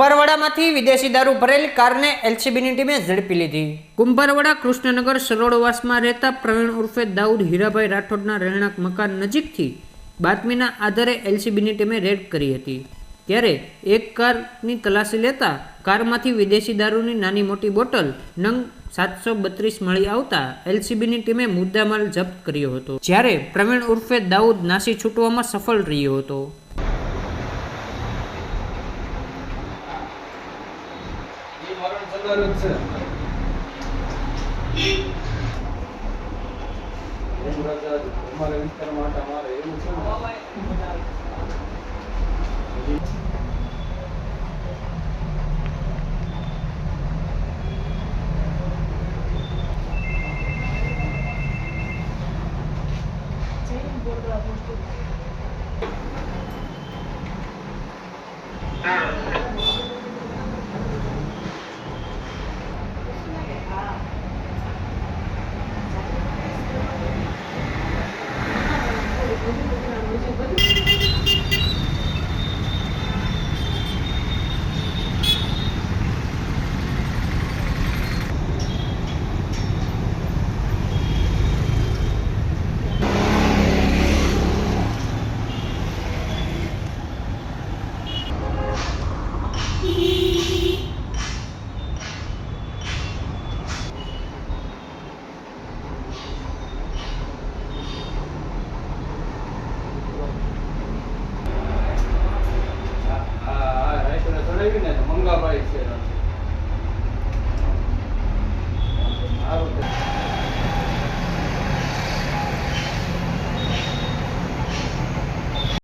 કુંભારવાડામાંથી વિદેશી દારૂ ભરેલી કારને એલસીબીની ટીમે ઝડપી લીધી. કુંભારવાડા કૃષ્ણનગર સરોડવાસમાં રહેતા પ્રવીણ ઉર્ફે દાઉદ હીરાભાઈ રાઠોડના રહેણાંક મકાન નજીકથી બાતમીના આધારે એલસીબીની ટીમે રેડ કરી હતી. ત્યારે એક કારની તલાશી લેતા કારમાંથી વિદેશી દારૂની નાની મોટી બોટલ નંગ સાતસો બત્રીસ મળી આવતા એલસીબીની ટીમે મુદ્દામાલ જપ્ત કર્યો હતો. જ્યારે પ્રવીણ ઉર્ફે દાઉદ નાસી છૂટવામાં સફળ રહ્યો હતો. જનાર જ છે. અમારા વિસ્તારમાં આટા મારે એવું છે